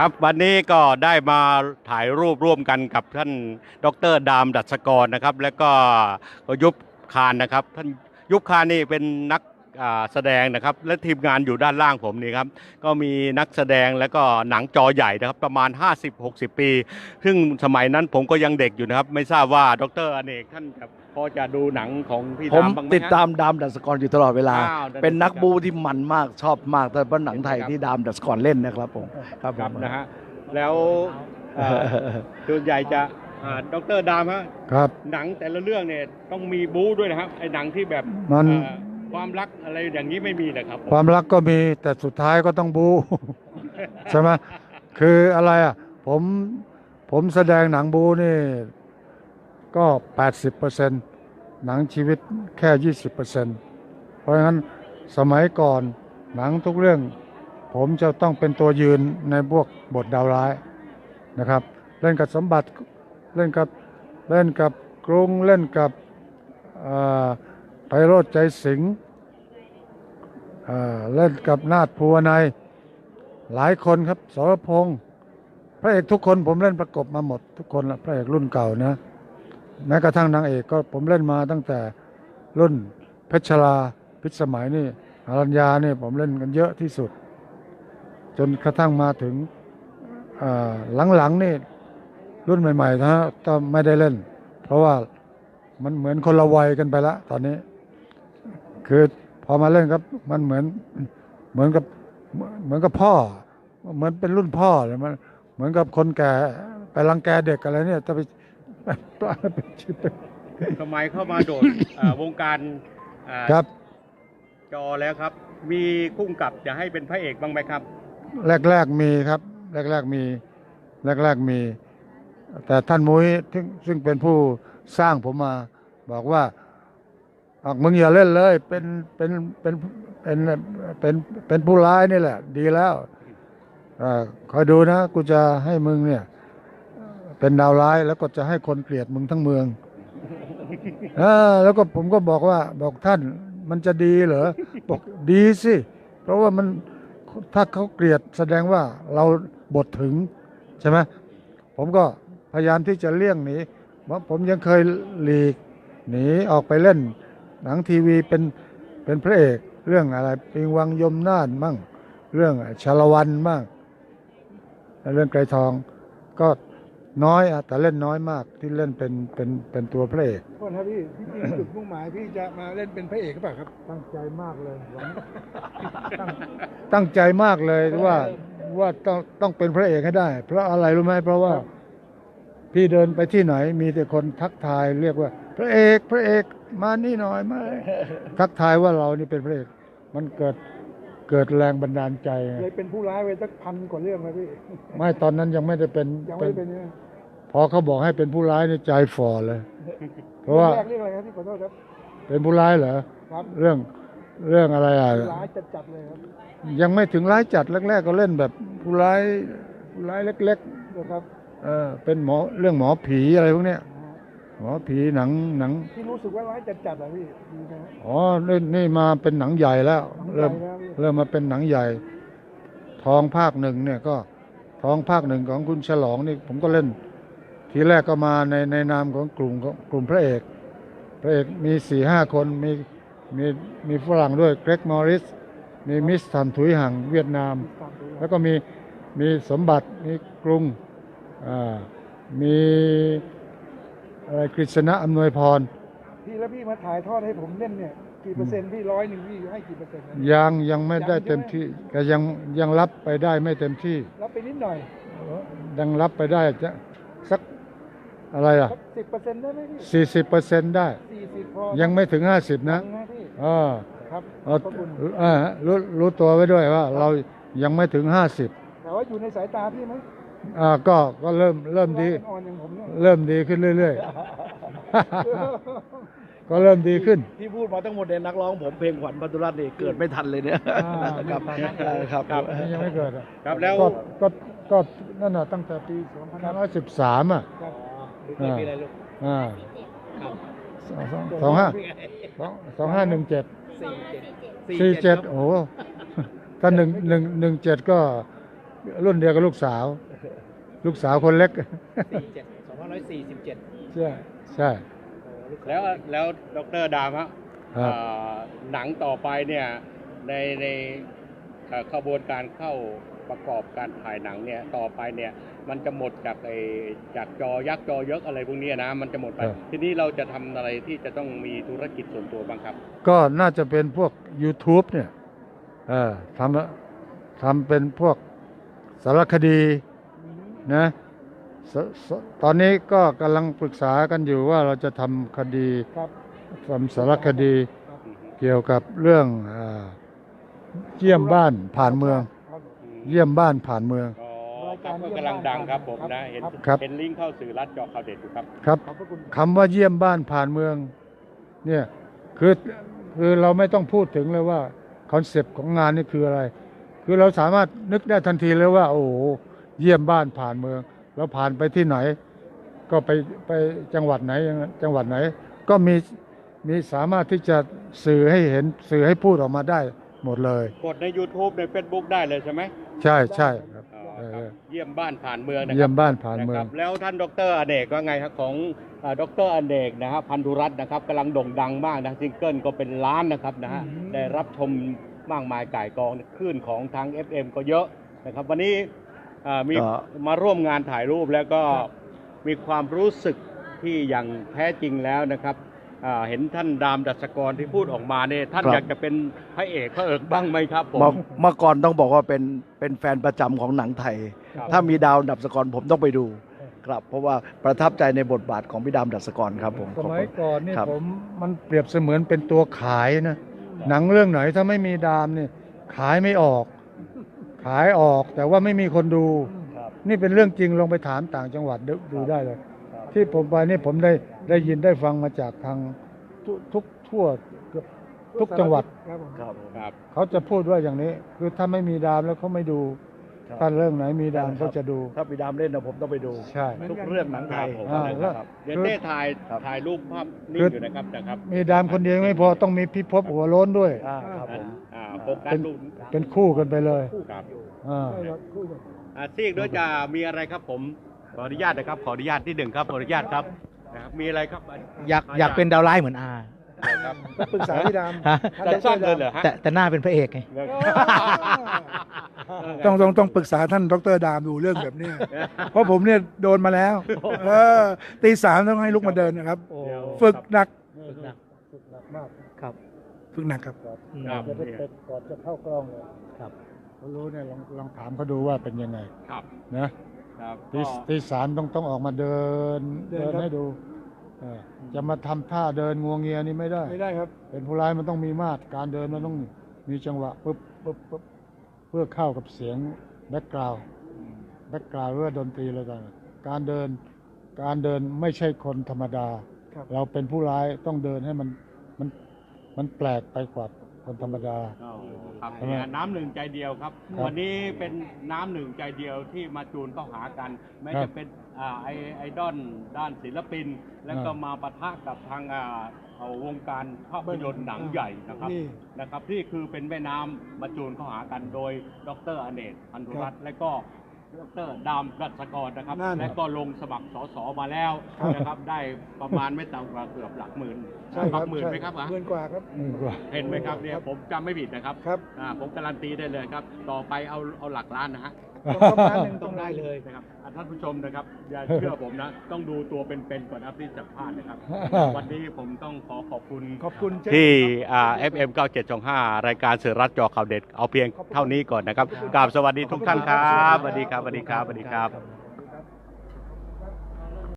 ครับวันนี้ก็ได้มาถ่ายรูปร่วมกันกับท่านดรดามดัชกรนะครับ และก็ยุบคานนะครับ ท่านยุบคานนี่เป็นนักแสดงนะครับ และทีมงานอยู่ด้านล่างผมนี่ครับ ก็มีนักแสดงและก็หนังจอใหญ่นะครับ ประมาณ 50-60 ปี ซึ่งสมัยนั้นผมก็ยังเด็กอยู่นะครับ ไม่ทราบว่าดรอเนกท่านจะ พอจะดูหนังของพี่ผมดามบ้างไหมติดฮะตามดามดัสกรอยู่ตลอดเวลาอ้าวเป็นนักครับบูที่มันมากชอบมากแต่เป็นหนังไทยครับ ที่ดามดัสกรเล่นนะครับผมครับผครับมนะฮะแล้วเอ่อส่วนใหญ่จะอ่าดรดามฮะครับ หนังแต่ละเรื่องเนี่ยต้องมีบู๊ด้วยนะครับไอ้หนังที่แบบมัน เอ่อความรักอะไรอย่างนี้ไม่มีนะครับผมความรักก็มีแต่สุดท้ายก็ต้องบู ใช่ไหมคืออะไรอะผมผมแสดงหนังบูนี่ ก็ 80%หนังชีวิตแค่ 20%เพราะฉะนั้นสมัยก่อนหนังทุกเรื่อง ผมจะต้องเป็นตัวยืนในพวกบทดาวร้ายนะครับ เล่นกับสมบัติเล่นกับเล่นกับกรุงเล่นกับไพโรจน์ใจสิงเล่นกับนาฏภูวนัยหลายคนครับสรพงษ์พระเอกทุกคนผมเล่นประกบมาหมดทุกคนละพระเอกรุ่นเก่านะ แม้กระทั่งนางเอกก็ผมเล่นมาตั้งแต่รุ่นเพชรลาพิสมัยนี่อรัญญานี่ผมเล่นกันเยอะที่สุด จนกระทั่งมาถึงหลังๆนี่รุ่นใหม่ๆนะก็ไม่ได้เล่น เพราะว่ามันเหมือนคนละวัยกันไปละตอนนี้ คือพอมาเล่นครับมันเหมือนเหมือนกับเหมือนกับพ่อ เหมือนเป็นรุ่นพ่อเลยมันเหมือนกับคนแก่ไปรังแกเด็กอะไรเนี่ยจะไป เป็นชิปสมัยเข้ามาโดดเอ่อวงการเอ่อครับ จอแล้วครับ มีคุ้งกับจะให้เป็นพระเอกบ้างไหมครับ แรก ๆ มีครับ แรก ๆ มี แรก ๆ มี แต่ท่านมุ้ยซึ่งซึ่งเป็นผู้สร้างผมมา บอกว่าออกมึงอย่าเล่นเลย เป็นเป็นเป็นเป็นเป็นเป็นผู้ร้ายนี่แหละ ดีแล้วอาคอยดูนะ กูจะให้มึงเนี่ย เป็นดาวร้ายแล้วก็จะให้คนเกลียดมึงทั้งเมืองอแล้วก็ผมก็บอกว่าบอกท่านมันจะดีเหรอบอกดีสิ เพราะว่ามันถ้าเขาเกลียดแสดงว่าเราบทถึงใช่ไหมผมก็พยายามที่จะเลี่ยงหนีเพราะผมยังเคยหลีกหนีออกไปเล่น หนังทีวีเป็นเป็นพระเอกเรื่องอะไรปิงวังยมน่านมั่ง เรื่องชาละวันมั่งเรื่องไกรทองก็ น้อยอะแต่เล่นน้อยมากที่เล่นเป็นเป็นเป็นตัวพระเอกโทษนะพี่พี่จริงจุดมุ่งหมายพี่จะมาเล่นเป็นพระเอกหรือเปล่าครับ ตั้งใจมากเลยหวังตั้งตั้งใจมากเลยว่าว่าต้องต้องเป็นพระเอกให้ได้ เพราะอะไรรู้ไหมเพราะว่า พี่เดินไปที่ไหน มีแต่คนทักทายเรียกว่า พระเอกพระเอกมานี่หน่อยมาทักทายว่าเรานี่เป็นพระเอก มันเกิด เกิดแรงบันดาลใจไงเลยเป็นผู้ร้ายไปสักพันกว่าเรื่องเลยพี่ ไม่ตอนนั้นยังไม่ได้เป็นยังไม่ได้เป็นเนี่ยพอเขาบอกให้เป็นผู้ร้ายในใจฝ่อเลย เพราะว่าแรกเรื่องอะไรครับพี่ขอโทษครับ เป็นผู้ร้ายเหรอครับเรื่องเรื่องอะไรอะผู้ร้ายจัดๆเลยครับ ยังไม่ถึงร้ายจัดแรกๆก็เล่นแบบผู้ร้ายผู้ร้ายเล็กนะครับๆเออเป็นหมอเรื่องหมอผีอะไรพวกเนี้ยหมอผีหนังหนังที่รู้สึกว่าร้ายจัดๆอะพี่ดีนะฮะอ๋อนี่นี่มาเป็นหนังใหญ่แล้วหนังใหญ่เริ่มแล้วพี่ เริ่มมาเป็นหนังใหญ่ทองภาคหนึ่งเนี่ยก็ทองภาคหนึ่งของคุณฉลองนี่ผมก็เล่น ทีแรกก็มาในในนามของกลุ่มกลุ่มพระเอก พระเอกมีสี่ห้าคนมีมีมีฝรั่งด้วยเกรกมอริส มีมิสทันถุยหังเวียดนาม แล้วก็มีมีสมบัติมีกรุงอ่ามีอะไรกฤษณะอำนวยพร พี่แล้วพี่มาถ่ายทอดให้ผมเล่นเนี่ย กี่เปอร์เซ็นต์พี่ร้อยหนึ่งพี่ให้กี่เปอร์เซ็นต์นะยังยังไม่ได้ยังใช่ไหมเต็มที่ก็ยังยังรับไปได้ไม่เต็มที่รับไปนิดหน่อยยังรับไปได้จะสักอะไรอะสักสิบเปอร์เซ็นต์ได้ไหมพี่สี่สิบเปอร์เซ็นได้สี่สิบพอยังไม่ถึงห้าสิบนะยังนะพี่อ่าครับเอาขอบคุณเอ่ารู้รู้ตัวไว้ด้วยว่า เรายังไม่ถึงห้าสิบแต่ว่าอยู่ในสายตาพี่ไหมอ่าก็ก็เริ่มเริ่มดีร้ายอ่อนๆอย่างผมเนี่ยเริ่มดีขึ้นเรื่อย ๆ ก็เริ่มดีขึ้น ที่พูดมาทั้งหมดเนี่ยนักร้องผมเพลงขวัญพันธุรัตน์นี่เกิดไม่ทันเลยเนี่ยอ่าครับไม่ทัน เออครับครับ นี่ยังไม่เกิดอะครับแล้ว ก็ก็ก็นั่นน่ะตั้งแต่ปี2513อะครับอ่าอ่าสองสองห้าสองสองห้าหนึ่งเจ็ดสี่เจ็ดโอ้โหถ้าหนึ่งหนึ่งหนึ่งเจ็ดก็รุ่นเดียวกับลูกสาว ลูกสาวคนเล็ก สี่เจ็ดสองพันร้อยสี่สิบเจ็ดใช่ใช่ แล้วแล้วดรดามฮะครับอ่าหนังต่อไปเนี่ยในในเอ่อขบวนการเข้าประกอบการถ่ายหนังเนี่ยต่อไปเนี่ยมันจะหมดจากไอจากจอยักษ์จอเยกอะไรพวกเนี้ยนะมันจะหมดไป ทีนี้เราจะทำอะไรที่จะต้องมีธุรกิจส่วนตัวบ้างครับ ก็น่าจะเป็นพวก YouTube เนี่ยเออทำทำเป็นพวกสารคดีนะ สสตอนนี้ก็กำลังปรึกษากันอยู่ว่าเราจะทำคดีครับ ทำสารคดีเกี่ยวกับเรื่องอาเยี่ยมบ้านผ่านเมือง ครับ เยี่ยมบ้านผ่านเมือง อ๋อครับก็กำลังดังครับผมนะ เห็นครับ เห็นลิงก์เข้าสื่อรัฐจอข่าวเด็ดอยู่ครับ ครับขอบพระคุณคำว่าเยี่ยมบ้านผ่านเมือง เนี่ยคือคือเราไม่ต้องพูดถึงเลยว่าคอนเซปต์ของงานนี่คืออะไร คือเราสามารถนึกได้ทันทีเลยว่า โอ้โหเยี่ยมบ้านผ่านเมือง เราผ่านไปที่ไหน ก็ไปไปจังหวัดไหนจังหวัดไหน ก็มีมีสามารถที่จะสื่อให้เห็นสื่อให้พูดออกมาได้หมดเลย กดใน YouTube ใน Facebook ได้เลยใช่ไหมใช่ใช่ครับอ๋อเออครับ เยี่ยมบ้านผ่านเมืองนะคเยี่ยรัมบบ้านผ่านเมืนะอคงรับแล้วท่านดรอเนกว่าไงครับของอ่าดรอเนกนะฮะพันธุรัตน์นะครับกำลังโด่งดังมากนะซิงเกิลก็เป็นล้านนะครับนะฮะได้รับชมมากมายก่ายกองคลื่นของทาง FM ก็เยอะนะครับ วันนี้ อ่ามีก็ มาร่วมงานถ่ายรูปแล้วก็มีความรู้สึกที่อย่างแท้จริงแล้วนะครับอ่าเห็นท่านดามดัชกรที่พูดออกมาเนี่ยท่านครับ อยากจะเป็นพระเอกพระเอกบ้างไหมครับผม เมื่อเมื่อก่อนต้องบอกว่าเป็นเป็นแฟนประจำของหนังไทย ครับ ถ้ามีดาวดับสกรผมต้องไปดูครับ เพราะว่าประทับใจในบทบาทของพี่ดาวดับสกรครับผมสขอบมัคุยณก่อนนี่ครับ ผมมันเปรียบเสมือนเป็นตัวขายนะหนังเรื่องไหนถ้าไม่มีดามเนี่ยขายไม่ออก ขายออกแต่ว่าไม่มีคนดู ครับ นี่เป็นเรื่องจริงลองไปถามต่างจังหวัดดูดูได้เลยที่ผมไปนี่ผมได้ได้ยินได้ฟังมาจากทางทุกทุกทั่วเกือบทุกจังหวัด ครับผม ครับครับ เขาจะพูดว่าอย่างนี้ คือถ้าไม่มีดามแล้วเขาไม่ดูครับถ้าเรื่องไหนมีดามครับเขาจะดู ถ้าพี่ดามเล่นนะผมต้องไปดู ใช่ ทุกเรื่องหนังไทยอ่าแล้ว ครับ เดี๋ยวเต้ถ่ายครับ ถ่ายรูปภาพนิ่คืงออยู่นะครับนะครับมีดามคนเดียวไม่พอต้องมีพิภพหัวโล้นด้วย อ่าครับผม อ่าโฟกัสรูปเป็นคู่กันไปเลยครับอ่าใช่ครับคู่กันอ่าซีกด้วยจะมีอะไรครับผมขออนุญาตนะครับ ขออนุญาตที่หนึ่งครับขออนุญาตครับนะครับมีอะไรครับอยากอยากเป็นดาวร้ายเหมือนอาครับปรึกษาพี่ดามฮะจะสั้นเลยเหรอฮะแต่แต่หน้าเป็นพระเอกไงต้องต้องต้องปรึกษาท่านดรดามดูเรื่องแบบเนี้ยเพราะผมเนี่ยโดนมาแล้วเออตีสามต้องให้ลุกมาเดินนะครับโอ้ฝึกหนักฝึกหนักฝึกหนักมากครับ ฝึกหนักครับอืมครับ จะได้เป็นก่อนจะเข้ากล้องเลยครับเขารู้เนี่ยลองลองถามเขาดูว่าเป็นยังไงครับนะครับที่ที่สารต้องต้องออกมาเดินเดินเดินครับ ให้ดูเออจะมาทำท่าเดินงวงเงียนี่ไม่ได้ ไม่ได้ครับ เป็นผู้ร้ายมันต้องมีมาตรการเดินมันต้องมีจังหวะปุ๊บปุ๊บปุ๊บเพื่อเข้ากับเสียงแบ็กกราวด์แบ็กกราวด์หรือว่าดนตรีอะไรต่างๆการเดินการเดินไม่ใช่คนธรรมดา ครับ เราเป็นผู้ร้ายต้องเดินให้มันมัน มันแปลกไปกว่าคนธรรมดาอ๋อครับใช่ไหมเนี่ยน้ำหนึ่งใจเดียวครับ ครับวันนี้เป็นน้ำหนึ่งใจเดียวที่มาจูนเข้าหากันแม้ครับจะเป็นอ่าไอไอดอลด้านศิลปิน แล้วก็อ่ามมาปะทะกับทางอ่าเอาวงการภาพยนตร์หนังใหญ่นะครับนี่ นะครับที่คือเป็นแม่น้ำมาจูนเข้าหากันโดยดรอเนกพันธุรัตน์และก็ ดรดามรัชกรนะครับ นั่นและก็ลงสมัครสสมาแล้วนะครับ ได้ประมาณไม่ต่ำกว่าเกือบหลักหมื่นใช่หคลัรับหมื่นใช่ไหมครับอะหมื่นกว่าครับนี่กว่า เห็นไหมครับเนี่ยผมจำไม่ผิดนะครับครับ อ่าผมการันตีได้เลยครับ ต่อไปเอาเอาหลักล้านนะฮะ ต้องต้องล้านหนึ่งต้องได้เลยนะครับอะท่านผู้ชมนะครับ อย่าเชื่อผมนะ ต้องดูตัวเป็นๆก่อนนะครับที่จะพลาดนะครับ วันนี้ผมต้องขอขอบคุณ ขอบคุณเช่นที่อ่า FM 9725 รายการสื่อรัฐจอข่าวเด็ด เอาเพียงเท่านี้ก่อนนะครับกราบสวัสดีทุกท่านครับสวัสดีครับสวัสดีครับสวัสดีครับ